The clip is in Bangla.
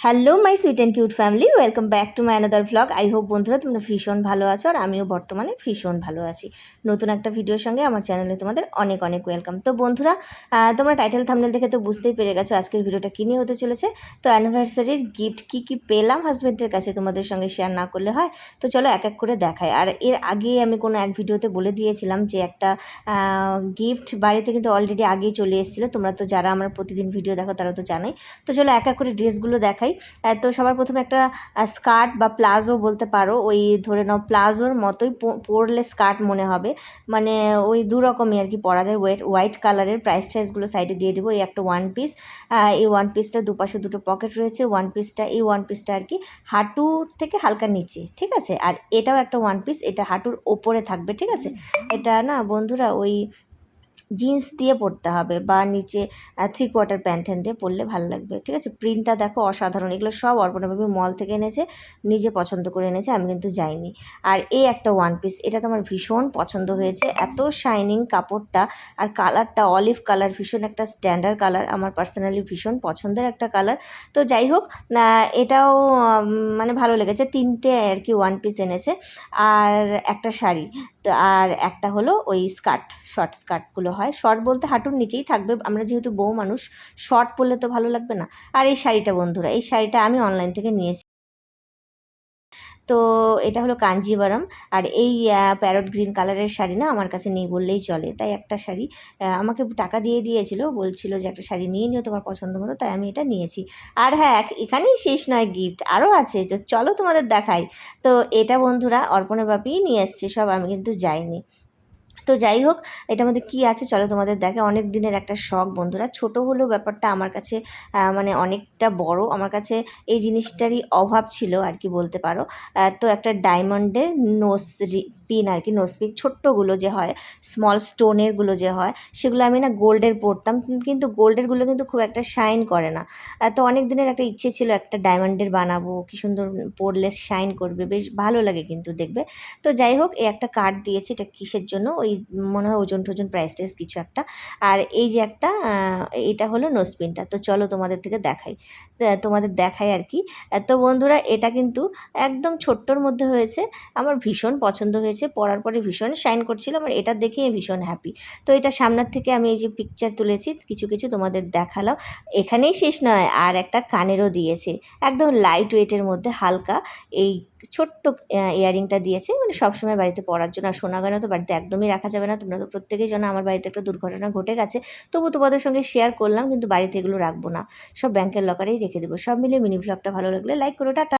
Hello my sweet and cute family welcome back to my another vlog I hope বন্ধুরা তোমরা ভীষণ ভালো আছো আর আমিও বর্তমানে ভীষণ ভালো আছি। নতুন একটা ভিডিওর সঙ্গে আমার চ্যানেলে তোমাদের অনেক অনেক ওয়েলকাম তো বন্ধুরা তোমরা টাইটেল থামনেল দেখে তো বুঝতেই পেরে গেছো আজকের ভিডিওটা কী নিয়ে হতে চলেছে। তো অ্যানিভার্সারির গিফট কী কী পেলাম হাজব্যান্ডের কাছে তোমাদের সঙ্গে শেয়ার না করলে হয়? তো চলো এক এক করে দেখায় আর এর আগে আমি কোনো এক ভিডিওতে বলে দিয়েছিলাম যে একটা গিফট বাড়িতে কিন্তু অলরেডি আগেই চলে এসেছিল। তোমরা তো যারা আমার প্রতিদিন ভিডিও দেখো তারা তো জানাই। তো চলো এক এক করে ড্রেসগুলো দেখাই। আহ, তো সবার প্রথমে একটা স্কার্ট বা প্লাজো বলতে পারো ওই ধরে নাও প্লাজোর মতোই পরলে স্কার্ট মনে হবে। মানে ওই দু রকমই আর কি পরা যায়। ওয়েট হোয়াইট কালারের প্রাইস টাইসগুলো সাইডে দিয়ে দেবো এই একটা ওয়ান পিস এই ওয়ান পিসটা দুপাশে দুটো পকেট রয়েছে ওয়ান পিসটা এই ওয়ান পিসটা আর কি হাঁটুর থেকে হালকা নিচে ঠিক আছে? আর এটাও একটা ওয়ান পিস এটা হাঁটুর ওপরে থাকবে ঠিক আছে? এটা না বন্ধুরা ওই জিন্স দিয়ে পরতে হবে বা নিচে থ্রি কোয়ার্টার প্যান্ট দিয়ে পরলে ভালো লাগবে, ঠিক আছে? প্রিন্টটা দেখো অসাধারণ, এগুলো সব অর্পণা বেবি মল থেকে এনেছে, নিজে পছন্দ করে এনেছে, আমি কিন্তু যাইনি। আর এই একটা ওয়ান পিস এটা তো আমার ভীষণ পছন্দ হয়েছে, এত শাইনিং কাপড়টা আর কালারটা অলিভ কালার ভীষণ একটা স্ট্যান্ডার্ড কালার আমার পার্সোনালি ভীষণ পছন্দের একটা কালার তো যাই হোক এটাও মানে ভালো লেগেছে, তিনটে আর কি ওয়ান পিস এনেছে। আর একটা শাড়ি আর একটা হলো ওই স্কার্ট শর্ট স্কার্টগুলো হয় শর্ট বলতে হাঁটুর নিচেই থাকবে, আমরা যেহেতু বউ মানুষ শর্ট পরলে তো ভালো লাগবে না। আর এই শাড়িটা বন্ধুরা, এই শাড়িটা আমি অনলাইন থেকে নিয়েছি। তো এটা হলো কাঞ্জিভারম আর এই প্যারট গ্রিন কালারের শাড়ি না আমার কাছে নেই বললেই চলে। তাই একটা শাড়ি আমাকে টাকা দিয়ে দিয়েছিল, বলছিল যে একটা শাড়ি নিয়ে নিও তোমার পছন্দ মতো, তাই আমি এটা নিয়েছি। আর হ্যাঁ এখানেই শেষ নয় গিফট আরও আছে চলো তোমাদের দেখাই। তো এটা বন্ধুরা, অর্পণের বাপিই নিয়ে এসছে, সব আমি কিন্তু যাইনি। তো যাই হোক এটার মধ্যে কী আছে চলো তোমাদের দেখে অনেক দিনের একটা শখ বন্ধুরা, ছোট হলেও ব্যাপারটা আমার কাছে মানে অনেকটা বড়। আমার কাছে এই জিনিসটারই অভাব ছিল আর কি বলতে পারো। তো একটা ডায়মন্ডের নোস পিন আর কি, নোস পিন, ছোট্টগুলো যে হয়, স্মল স্টোনেরগুলো যে হয়, সেগুলো আমি না গোল্ডের পরতাম। কিন্তু গোল্ডেরগুলো কিন্তু খুব একটা শাইন করে না। তো অনেক দিনের একটা ইচ্ছে ছিল একটা ডায়মন্ডের বানাবো, কি সুন্দর পরলে শাইন করবে, বেশ ভালো লাগে কিন্তু দেখবে। তো যাই হোক, এই একটা কার্ড দিয়েছে, এটা কিসের জন্য? ওই মনে হয় ওজন টোজন প্রাইস টাইস কিছু একটা। আর এই যে একটা এটা হলো নোসপিনটা তো চলো তোমাদের থেকে দেখাই। তোমাদের দেখাই আর কি। তো বন্ধুরা, এটা কিন্তু একদম ছোট্টর মধ্যে হয়েছে। আমার ভীষণ পছন্দ হয়েছে। পরার পরে ভীষণ শাইন করছিল। আমার এটা দেখে ভীষণ হ্যাপি তো এটা সামনের থেকে আমি এই যে পিকচার তুলেছি, কিছু কিছু তোমাদের দেখালাম। এখানেই শেষ নয়, আর একটা কানেরও দিয়েছে। একদম লাইট ওয়েটের মধ্যে হালকা। এই ছোট্ট ইয়ারিংটা দিয়েছে। মানে সবসময় বাড়িতে পড়ার জন্য। আর সোনা গয়না তো বাড়িতে একদমই রাখা যাবে না। তোমরা তো প্রত্যেকেই জানো আমার বাড়িতে একটা দুর্ঘটনা ঘটে গেছে। তবু তোমাদের সঙ্গে শেয়ার করলাম, কিন্তু বাড়িতে এগুলো রাখব না। সব ব্যাংকের লকারেই রেখে দেবো। সব মিলিয়ে মিনি ব্লগটা ভালো লাগলে লাইক করো। টাটা।